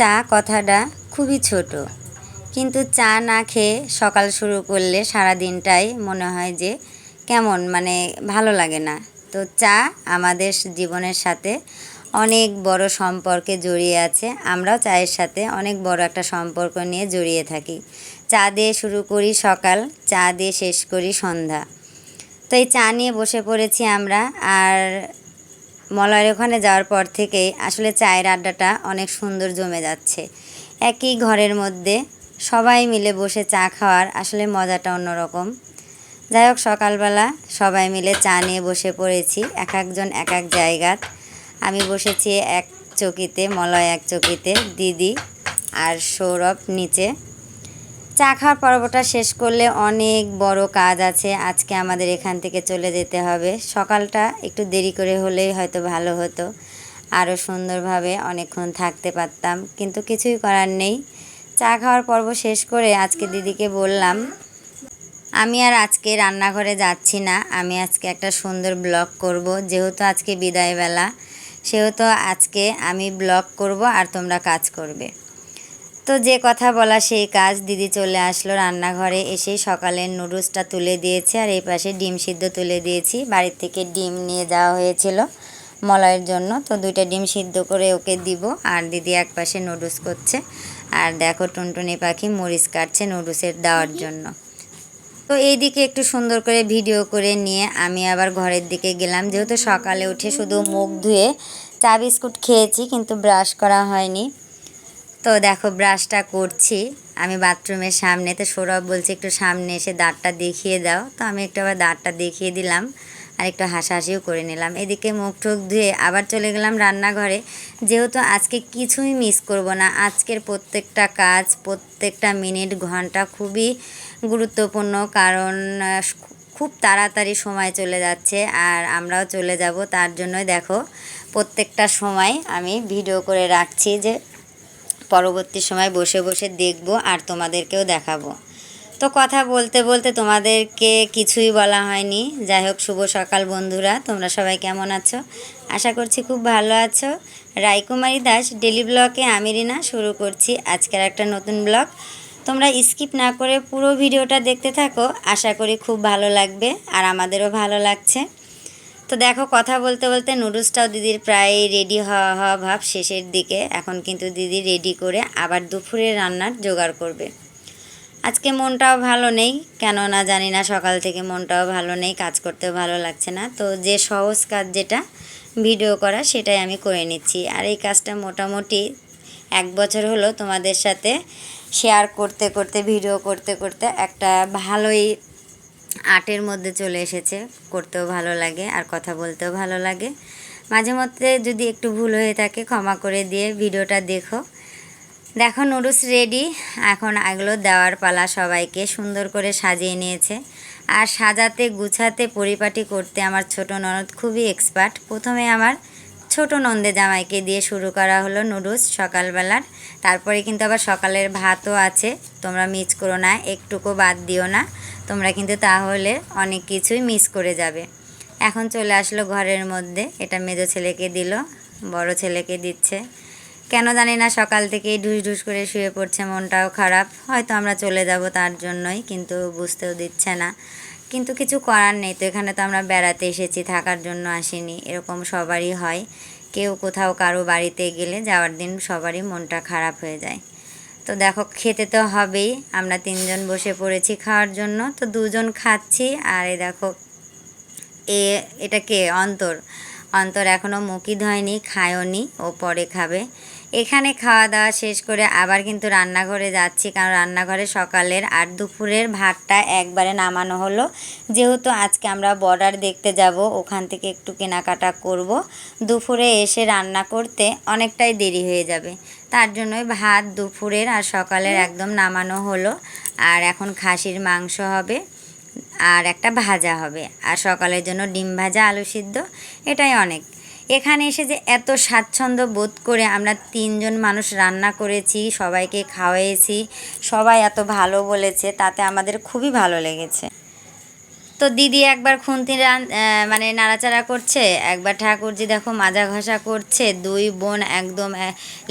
চা কথাটা খুবই ছোট। কিন্তু চা না খেয়ে সকাল শুরু করলে সারা দিনটাই মনে হয় যে কেমন মানে ভালো লাগে না। তো চা আমাদের জীবনের সাথে অনেক বড় সম্পর্কে জড়িয়ে আছে। আমরাও চায়ের সাথে অনেক বড় একটা সম্পর্ক নিয়ে জড়িয়ে থাকি। চা দিয়ে শুরু করি সকাল, চা দিয়ে শেষ করি সন্ধ্যা। তো এই চা নিয়ে বসে পড়েছি আমরা। আর মলয়ের ওখানে যাওয়ার পর থেকেই আসলে চায়ের আড্ডাটা অনেক সুন্দর জমে যাচ্ছে। একই ঘরের মধ্যে সবাই মিলে বসে চা খাওয়ার আসলে মজাটা অন্যরকম। যাই হোক, সকালবেলা সবাই মিলে চা নিয়ে বসে পড়েছি, এক একজন এক এক জায়গাত আমি বসেছি এক চকিতে, মলয় এক চকিতে, দিদি আর সৌরভ নিচে। চা খাওয়ার পর্বটা শেষ করলে অনেক বড় কাজ আছে। আজকে আমাদের এখান থেকে চলে যেতে হবে। সকালটা একটু দেরি করে হলেই হয়তো ভালো হতো। আরও সুন্দরভাবে অনেকক্ষণ থাকতে পারতাম, কিন্তু কিছুই করার নেই। চা খাওয়ার পর্ব শেষ করে আজকে দিদিকে বললাম, আমি আর আজকে রান্নাঘরে যাচ্ছি না। আমি আজকে একটা সুন্দর ব্লগ করব। যেহেতু আজকে বিদায়বেলা, সেহেতু আজকে আমি ব্লগ করব আর তোমরা কাজ করবে। তো যে কথা বলা সেই কাজ দিদি চলে আসলো রান্নাঘরে। এসেই সকালের নুডলসটা তুলে দিয়েছে আর এই পাশে ডিম সিদ্ধ তুলে দিয়েছি। বাড়ির থেকে ডিম নিয়ে যাওয়া হয়েছিল মলয়ের জন্য। তো দুইটা ডিম সিদ্ধ করে ওকে দিব। আর দিদি এক পাশে নুডলস করছে। আর দেখো টুনটুনি পাখি মরিচ কাটছে নুডলসের দেওয়ার জন্য। তো এইদিকে একটু সুন্দর করে ভিডিও করে নিয়ে আমি আবার ঘরের দিকে গেলাম। যেহেতু সকালে উঠে শুধু মুখ ধুয়ে চা বিস্কুট খেয়েছি, কিন্তু ব্রাশ করা হয়নি। তো দেখো ব্রাশটা করছি। আমি বাথরুমের সামনে তো সৌরভ বলছে একটু সামনে এসে দাঁতটা দেখিয়ে দাও। তো আমি একটু আবার দাঁতটা দেখিয়ে দিলাম আর একটু হাসাহাসিও করে নিলাম। এদিকে মুখ টুক ধুয়ে আবার চলে গেলাম রান্নাঘরে। যেহেতু আজকে কিছুই মিস করব না, আজকের প্রত্যেকটা কাজ, প্রত্যেকটা মিনিট ঘণ্টা খুবই গুরুত্বপূর্ণ কারণ খুব তাড়াতাড়ি সময় চলে যাচ্ছে আর আমরাও চলে যাব। তার জন্যই দেখো প্রত্যেকটা সময় আমি ভিডিও করে রাখছি যে পরবর্তী সময় বসে বসে দেখব আর তোমাদেরকেও দেখাবো। তো কথা বলতে বলতে তোমাদেরকে কিছুই বলা হয়নি। যাই হোক, শুভ সকাল বন্ধুরা, তোমরা সবাই কেমন আছো? আশা করছি খুব ভালো আছো। রায়কুমারী দাস, ডেলি ব্লগে আমি রিনা, শুরু করছি আজকের একটা নতুন ব্লগ। তোমরা স্কিপ না করে পুরো ভিডিওটা দেখতে থাকো, আশা করি খুব ভালো লাগবে আর আমাদেরও ভালো লাগছে। তো দেখো, কথা বলতে বলতে নুডলসটাও দিদির প্রায় রেডি হওয়া হওয়া ভাব শেষের দিকে। এখন কিন্তু দিদি রেডি করে আবার দুপুরে রান্নার জোগাড় করবে। আজকে মনটাও ভালো নেই, কেননা জানি না সকাল থেকে মনটাও ভালো নেই, কাজ করতেও ভালো লাগছে না। তো যে সহজ কাজ যেটা ভিডিও করা, সেটাই আমি করে নিচ্ছি। আর এই কাজটা মোটামুটি এক বছর হলো তোমাদের সাথে শেয়ার করতে করতে ভিডিও করতে করতে একটা ভালোই আর্টের মধ্যে চলে এসেছে, করতেও ভালো লাগে আর কথা বলতেও ভালো লাগে। মাঝে মধ্যে যদি একটু ভুল হয়ে থাকে, ক্ষমা করে দিয়ে ভিডিওটা দেখো। দেখো, নুডলস রেডি এখন এগুলো দেওয়ার পালা সবাইকে সুন্দর করে সাজিয়ে নিয়েছে। আর সাজাতে, গুছাতে, পরিপাটি করতে আমার ছোট ননদ খুবই এক্সপার্ট প্রথমে আমার ছোট নন্দে জামাইকে দিয়ে শুরু করা হলো নুডলস সকালবেলার। তারপরে কিন্তু আবার সকালের ভাতও আছে। তোমরা মিস করো না, একটুকু বাদ দিও না। তোমরা কিন্তু তাহলে অনেক কিছুই মিস করে যাবে। এখন চলে আসলো ঘরের মধ্যে। এটা মেজো ছেলেকে দিল, বড় ছেলেকে দিচ্ছে। কেন জানি না সকাল থেকেই ঢুস ঢুস করে শুয়ে পড়ছে, মনটাও খারাপ। হয়তো আমরা চলে যাব তার জন্যই, কিন্তু বুঝতেও দিচ্ছে না। কিন্তু কিছু করার নেই তো, এখানে তো আমরা বেড়াতে এসেছি, থাকার জন্য আসিনি, এরকম সবারই হয়। কেউ কোথাও কারও বাড়িতে গেলে যাওয়ার দিন সবারই মনটা খারাপ হয়ে যায়। তো দেখো, খেতে তো হবেই, আমরা তিনজন বসে পড়েছি খাওয়ার জন্য, তো দুজন খাচ্ছি, আর এই দেখো, এ, এটা কে? অন্তর। অন্তর এখনও মুখই ধয়নি খায়ওনি ও পরে খাবে। এখানে খাওয়া দাওয়া শেষ করে আবার কিন্তু রান্নাঘরে যাচ্ছি, কারণ রান্নাঘরে সকালের আর দুপুরের ভাতটা একবারে নামানো হলো। যেহেতু আজকে আমরা বর্ডার দেখতে যাব, ওখান থেকে একটু কেনাকাটা করব। দুপুরে এসে রান্না করতে অনেকটাই দেরি হয়ে যাবে। তার জন্যই ভাত দুপুরের আর সকালের একদম নামানো হলো। আর এখন খাসির মাংস হবে, আর একটা ভাজা হবে। আর সকালের জন্য ডিম ভাজা, আলু সিদ্ধ, এটাই অনেক। এখানে এসে যে এত স্বাচ্ছন্দ্য বোধ করে আমরা তিনজন মানুষ রান্না করেছি, সবাইকে খাওয়াইছি, সবাই এত ভালো বলেছে, তাতে আমাদের খুবই ভালো লেগেছে। তো দিদি একবার খুন্তি রান মানে নাড়াচাড়া করছে, একবার ঠাকুরজি দেখো মাজা ঘষা করছে, দুই বোন একদম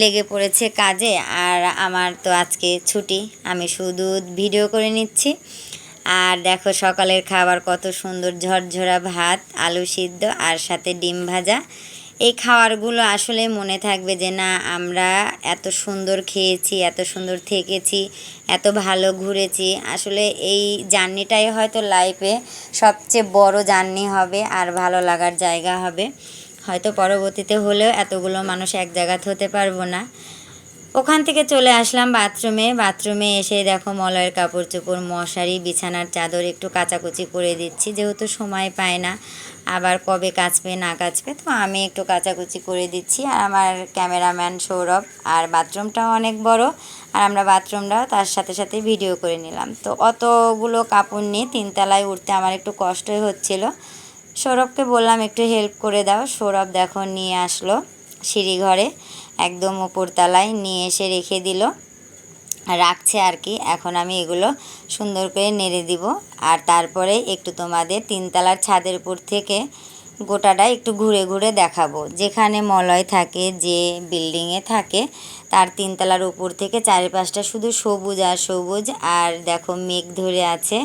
লেগে পড়েছে কাজে, আর আমার তো আজকে ছুটি, আমি শুধু ভিডিও করে নিচ্ছি। আর দেখো সকালের খাবার কত সুন্দর ঝরঝরা ভাত, আলু সিদ্ধ আর সাথে ডিম ভাজা। এই খাবারগুলো আসলে মনে থাকবে যে না, আমরা এত সুন্দর খেয়েছি, এত সুন্দর থেকেছি, এত ভালো ঘুরেছি। আসলে এই জার্নিটাই হয়তো লাইফে সবচেয়ে বড় জার্নি হবে আর ভালো লাগার জায়গা হবে। হয়তো পরবর্তীতে হলেও এতগুলো মানুষ এক জায়গাতে হতে পারব না। ওখান থেকে চলে আসলাম বাথরুমে। বাথরুমে এসে দেখো মলয়ের কাপড় চোপড়, মশারি, বিছানার চাদর একটু কাচাকুচি করে দিচ্ছি, যেহেতু সময় পায় না। আবার কবে কাচবে, না কাচবে, তো আমি একটু কাচাকুচি করে দিচ্ছি। আর আমার ক্যামেরাম্যান সৌরভ, আর বাথরুমটাও অনেক বড়, আর আমরা বাথরুমটাও তার সাথে সাথে ভিডিও করে নিলাম। তো অতগুলো কাপড় নিয়ে তিনতলায় উঠতে আমার একটু কষ্টই হচ্ছিল। সৌরভকে বললাম, একটু হেল্প করে দাও। সৌরভ দেখো নিয়ে আসলো সিঁড়ি ঘরে। একদম উপরতলায় নিয়ে এসে রেখে দিল। রাখছে আর কি। এখন আমি এগুলো সুন্দর করে নেড়ে দিব। আর তারপরে একটু তোমাদের তিনতলার ছাদের উপর থেকে গোটাটা একটু ঘুরে ঘুরে দেখাবো। যেখানে মলয় থাকে, যে বিল্ডিংয়ে থাকে, তার তিনতলার উপর থেকে চারিপাশটা শুধু সবুজ আর সবুজ। আর দেখো মেঘ ধরে আছে।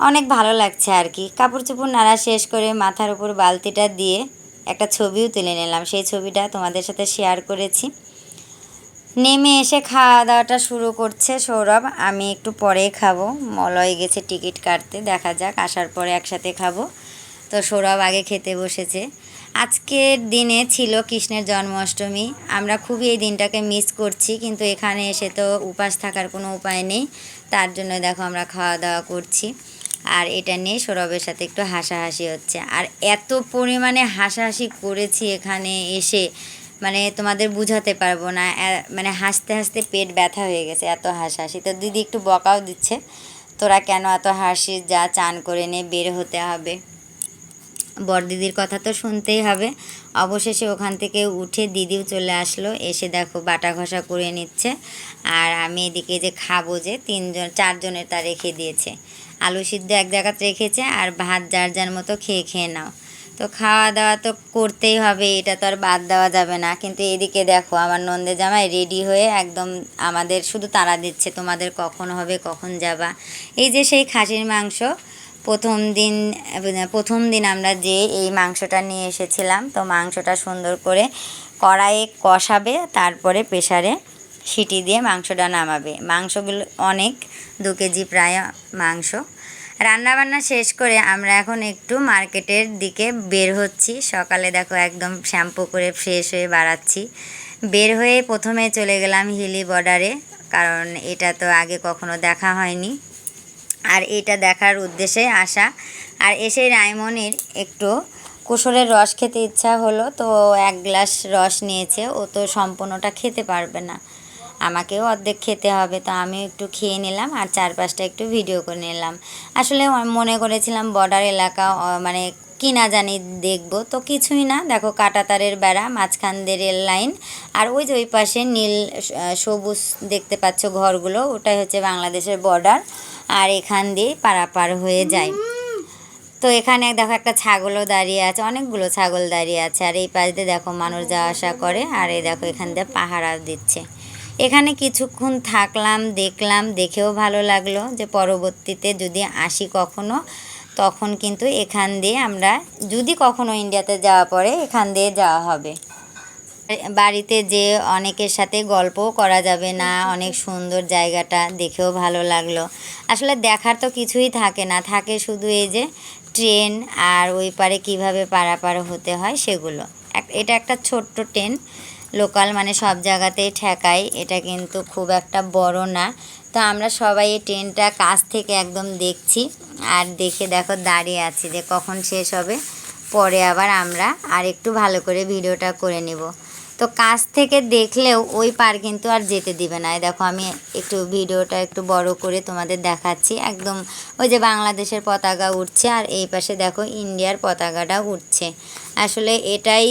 অনেক ভালো লাগছে আর কি। কাপড় চোপড় নাড়া শেষ করে মাথার উপর বালতিটা দিয়ে একটা ছবিও তুলে নিলাম। সেই ছবিটা তোমাদের সাথে শেয়ার করেছি। নেমে এসে খাওয়া দাওয়াটা শুরু করছে সৌরভ। আমি একটু পরেই খাব। মলয় গেছে টিকিট কাটতে। দেখা যাক, আসার পরে একসাথে খাব। তো সৌরভ আগে খেতে বসেছে। আজকের দিনে ছিল কৃষ্ণের জন্মাষ্টমী। আমরা খুবই এই দিনটাকে মিস করছি, কিন্তু এখানে এসে তো উপাস থাকার কোনো উপায় নেই। তার জন্য দেখো আমরা খাওয়া দাওয়া করছি। আর এটা নিয়ে সৌরভের সাথে একটু হাসাহাসি হচ্ছে। আর এত পরিমাণে হাসাহাসি করেছি এখানে এসে মানে তোমাদের বুঝাতে পারব না মানে হাসতে হাসতে পেট ব্যথা হয়ে গেছে, এত হাসাহাসি। তো দিদি একটু বকাও দিচ্ছে, তোরা কেন এত হাসিস? যা চান করে নে, বের হতে হবে। বড়দিদির কথা তো শুনতেই হবে। অবশেষে ওখান থেকে উঠে দিদিও চলে আসলো, এসে দেখো বাটা ঘষা করে নিচ্ছে। আর আমি এদিকে যে খাব যে, তিনজন, চারজনের তা রেখে দিয়েছে। আলু সিদ্ধ এক জায়গাতে রেখেছে আর ভাত যার যার মতো খেয়ে খেয়ে নাও। তো খাওয়া দাওয়া তো করতেই হবে, এটা তো আর বাদ দেওয়া যাবে না। কিন্তু এদিকে দেখো, আমার নন্দে জামাই রেডি হয়ে একদম আমাদের শুধু তারা দিচ্ছে, তোমাদের কখন হবে, কখন যাবা। এই যে সেই খাসির মাংস, প্রথম দিন প্রথম দিন আমরা যে এই মাংসটা নিয়ে এসেছিলাম, তো মাংসটা সুন্দর করে কড়াইয়ে কষাবে, তারপরে প্রেসারে সিটি দিয়ে মাংসটা নামাবে। মাংসগুলো অনেক, দু কেজি প্রায় মাংস। রান্নাবান্না শেষ করে আমরা এখন একটু মার্কেটের দিকে বের হচ্ছি। সকালে দেখো একদম শ্যাম্পু করে ফ্রেশ হয়ে বাড়াচ্ছি। বের হয়ে প্রথমে চলে গেলাম হিলি বর্ডারে, কারণ এটা তো আগে কখনো দেখা হয়নি। আর এটা দেখার উদ্দেশ্যে আসা। আর এসে রায়মনির একটু কুসুরের রস খেতে ইচ্ছা হলো, তো এক গ্লাস রস নিয়েছে। ও তো সম্পূর্ণটা খেতে পারবে না। আমাকেও অর্ধেক খেতে হবে, তো আমি একটু খেয়ে নিলাম আর চারপাশটা একটু ভিডিও করে নিলাম। আসলে মনে করেছিলাম বর্ডার এলাকা মানে কিনা জানি দেখব, তো কিছুই না। দেখো কাটাতারের বেড়া, মাঝখান দিয়ে রেল লাইন আর ওই যে ওই পাশে নীল সবুজ দেখতে পাচ্ছ ঘরগুলো, ওটাই হচ্ছে বাংলাদেশের বর্ডার আর এখান দিয়ে পারাপার হয়ে যায়। তো এখানে দেখো একটা ছাগলও দাঁড়িয়ে আছে, অনেকগুলো ছাগল দাঁড়িয়ে আছে। আর এই পাশ দিয়ে দেখো মানুষ যাওয়া আসা করে, আর এই দেখো এখান দিয়ে পাহারা দিচ্ছে। এখানে কিছুক্ষণ থাকলাম, দেখলাম, দেখেও ভালো লাগল যে পরবর্তীতে যদি আসি কখনো, তখন কিন্তু এখান দিয়ে আমরা, যদি কখনো ইন্ডিয়াতে যাওয়া পরে এখান দিয়ে যাওয়া হবে। বাড়িতে যে অনেকের সাথে গল্পও করা যাবে না, অনেক সুন্দর জায়গাটা দেখেও ভালো লাগল। আসলে দেখার তো কিছুই থাকে না, থাকে শুধু এই যে ট্রেন আর ওই পারে কীভাবে পারাপার হতে হয় সেগুলো। এটা একটা ছোট্ট ট্রেন লোকাল মানে সব জায়গাতেই ঠেকায়, এটা কিন্তু খুব একটা বড় না। তো আমরা সবাই এই ট্রেনটা কাছ থেকে একদম দেখছি, আর দেখে দেখো দাঁড়িয়ে আছি যে কখন শেষ হবে। পরে আবার আমরা আর একটু ভালো করে ভিডিওটা করে নিব। তো কাছ থেকে দেখলেও ওই পার কিন্তু আর যেতে দিবে না। দেখো আমি একটু ভিডিওটা একটু বড় করে তোমাদের দেখাচ্ছি। একদম ওই যে বাংলাদেশের পতাকা উঠছে, আর এই পাশে দেখো ইন্ডিয়ার পতাকাটা উঠছে। আসলে এটাই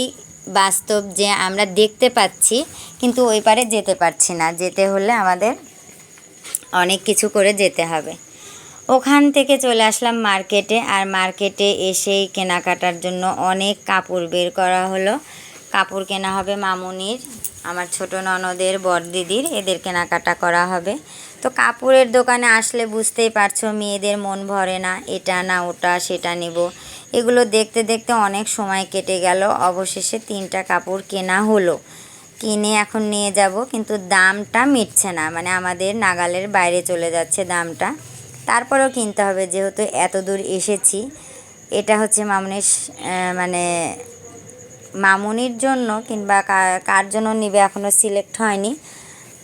বাস্তব যে আমরা দেখতে পাচ্ছি, কিন্তু ওই পারে যেতে পারছি না। যেতে হলে আমাদের অনেক কিছু করে যেতে হবে। ওখান থেকে চলে আসলাম মার্কেটে, আর মার্কেটে এসেই কেনাকাটার জন্য অনেক কাপড় বের করা হলো। কাপড় কেনা হবে মামুনির, আমার ছোট ননদের বড় দিদির এদের কেনাকাটা করা হবে। তো কাপড়ের দোকানে আসলে বুঝতেই পারছ, মেয়েদের মন ভরে না, এটা না ওটা, সেটা নেব। এগুলো দেখতে দেখতে অনেক সময় কেটে গেল, অবশেষে তিনটা কাপড় কেনা হলো। কিনে এখন নিয়ে যাব, কিন্তু দামটা মিটছে না মানে আমাদের নাগালের বাইরে চলে যাচ্ছে দামটা। তারপরেও কিনতে হবে, যেহেতু এত দূর এসেছি। এটা হচ্ছে মামুনির মানে মামুনির জন্য কিংবা কার জন্য নিবে এখনও সিলেক্ট হয়নি।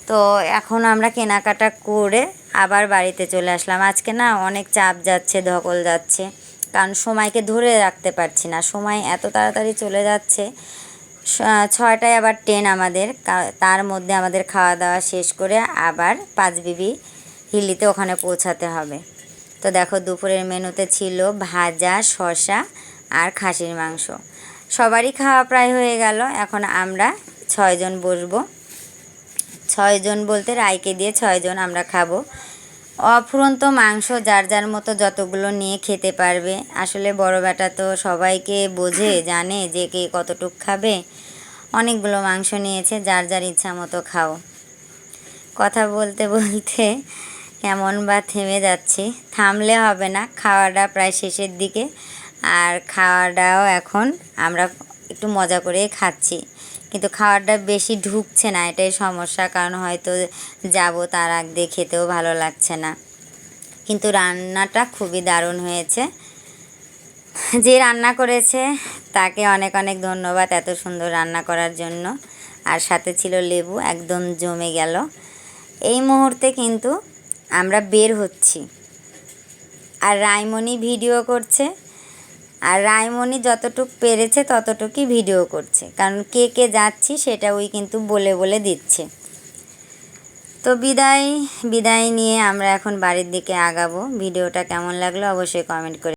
তো এখন আমরা কেনাকাটা করে আবার বাড়িতে চলে আসলাম। আজকে না অনেক চাপ যাচ্ছে, ধকল যাচ্ছে, কারণ সময়কে ধরে রাখতে পারছি না। সময় এত তাড়াতাড়ি চলে যাচ্ছে। ছয়টায় আবার ট্রেন আমাদের তার মধ্যে আমাদের খাওয়া দাওয়া শেষ করে আবার পাঁচবিবি হিলিতে ওখানে পৌঁছাতে হবে। তো দেখো দুপুরের মেনুতে ছিল ভাজা, শসা আর খাসির মাংস। সবারই খাওয়া প্রায় হয়ে গেল। এখন আমরা ছয়জন বসবো। ছয়জন বলতে রায়কে দিয়ে ছয়জন আমরা খাব। অফুরন্ত মাংস যার যার মতো যতগুলো নিয়ে খেতে পারবে। আসলে বড় বেটা তো সবাইকে বোঝে, জানে যে কে কতটুক খাবে। অনেকগুলো মাংস নিয়েছে, যার যার ইচ্ছা মতো খাও। কথা বলতে বলতে কেমন বা থেমে যাচ্ছি। থামলে হবে না, খাওয়াটা প্রায় শেষের দিকে। আর খাওয়াটাও এখন আমরা একটু মজা করেই খাচ্ছি। কিন্তু খাওয়াটা বেশি ঢুকছে না, এটাই সমস্যা। কারণ হয়তো যাব তার আগ দিয়ে খেতেও ভালো লাগছে না। কিন্তু রান্নাটা খুবই দারুণ হয়েছে। যে রান্না করেছে, তাকে অনেক অনেক ধন্যবাদ এত সুন্দর রান্না করার জন্য। আর সাথে ছিল লেবু, একদম জমে গেল। এই মুহূর্তে কিন্তু আমরা বের হচ্ছি। আর রায়মণি ভিডিও করছে। আর রায়মণি যতটুক পেরেছে ততটুকুই ভিডিও করছে। কারণ কে কে যাচ্ছি সেটা ওই কিন্তু বলে বলে দিচ্ছে। তো বিদায় বিদায় নিয়ে আমরা এখন বাড়ির দিকে আগাবো। ভিডিওটা কেমন লাগল অবশ্যই কমেন্ট করে